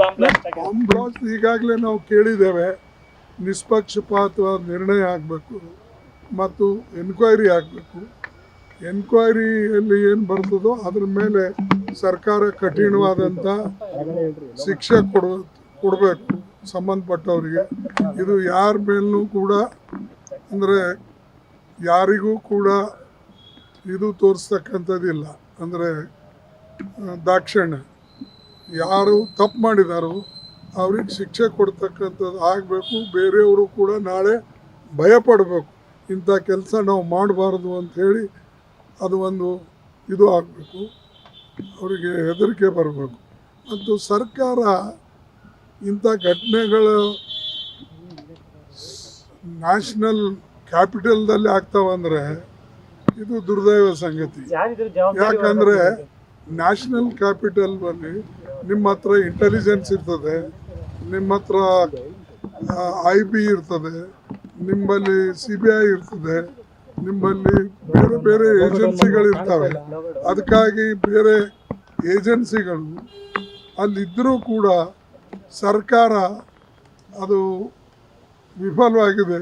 Bomb blast ಈಗಾಗಲೇ ನಾವು ಕೇಳಿದ್ದೇವೆ. ನಿಷ್ಪಕ್ಷಪಾತವಾದ ನಿರ್ಣಯ ಆಗಬೇಕು ಮತ್ತು ಎನ್ಕ್ವೈರಿ ಆಗಬೇಕು. ಎನ್ಕ್ವೈರಿಯಲ್ಲಿ ಏನು ಬರ್ತದೋ ಅದ್ರ ಮೇಲೆ ಸರ್ಕಾರ ಕಠಿಣವಾದಂಥ ಶಿಕ್ಷೆ ಕೊಡ ಕೊಡಬೇಕು ಸಂಬಂಧಪಟ್ಟವರಿಗೆ. ಇದು ಯಾರ ಮೇಲೂ ಕೂಡ ಅಂದರೆ ಯಾರಿಗೂ ಕೂಡ ಇದು ತೋರಿಸ್ತಕ್ಕಂಥದ್ದಿಲ್ಲ. ಅಂದರೆ ದಾಕ್ಷಿಣ್ಯ. ಯಾರು ತಪ್ಪು ಮಾಡಿದಾರೋ ಅವ್ರಿಗೆ ಶಿಕ್ಷೆ ಕೊಡ್ತಕ್ಕಂಥದ್ದು ಆಗಬೇಕು ಬೇರೆಯವರು ಕೂಡ ನಾಳೆ ಭಯಪಡಬೇಕು. ಇಂಥ ಕೆಲಸ ನಾವು ಮಾಡಬಾರ್ದು ಅಂಥೇಳಿ ಅದು ಒಂದು ಇದು ಆಗಬೇಕು. ಅವರಿಗೆ ಹೆದರಿಕೆ ಬರಬೇಕು. ಮತ್ತು ಸರ್ಕಾರ ಇಂಥ ಘಟನೆಗಳು ನ್ಯಾಷನಲ್ ಕ್ಯಾಪಿಟಲ್ದಲ್ಲಿ ಆಗ್ತಾವಂದರೆ ಇದು ದುರ್ದೈವ ಸಂಗತಿ. ಯಾಕಂದರೆ ನ್ಯಾಷನಲ್ ಕ್ಯಾಪಿಟಲ್ ಬಲ್ಲಿ ನಿಮ್ಮ ಹತ್ರ ಇಂಟೆಲಿಜೆನ್ಸ್ ಇರ್ತದೆ. ನಿಮ್ಮ ಹತ್ರ ಐ ಬಿ ಇರ್ತದೆ. ನಿಮ್ಮಲ್ಲಿ ಸಿ ಬಿ ಐ ಇರ್ತದೆ. ನಿಮ್ಮಲ್ಲಿ ಬೇರೆ ಬೇರೆ ಏಜೆನ್ಸಿಗಳು ಇರ್ತವೆ ಅದಕ್ಕಾಗಿ ಬೇರೆ ಏಜೆನ್ಸಿಗಳು ಅಲ್ಲಿದ್ದರೂ ಕೂಡ ಸರ್ಕಾರ ಅದು ವಿಫಲವಾಗಿದೆ.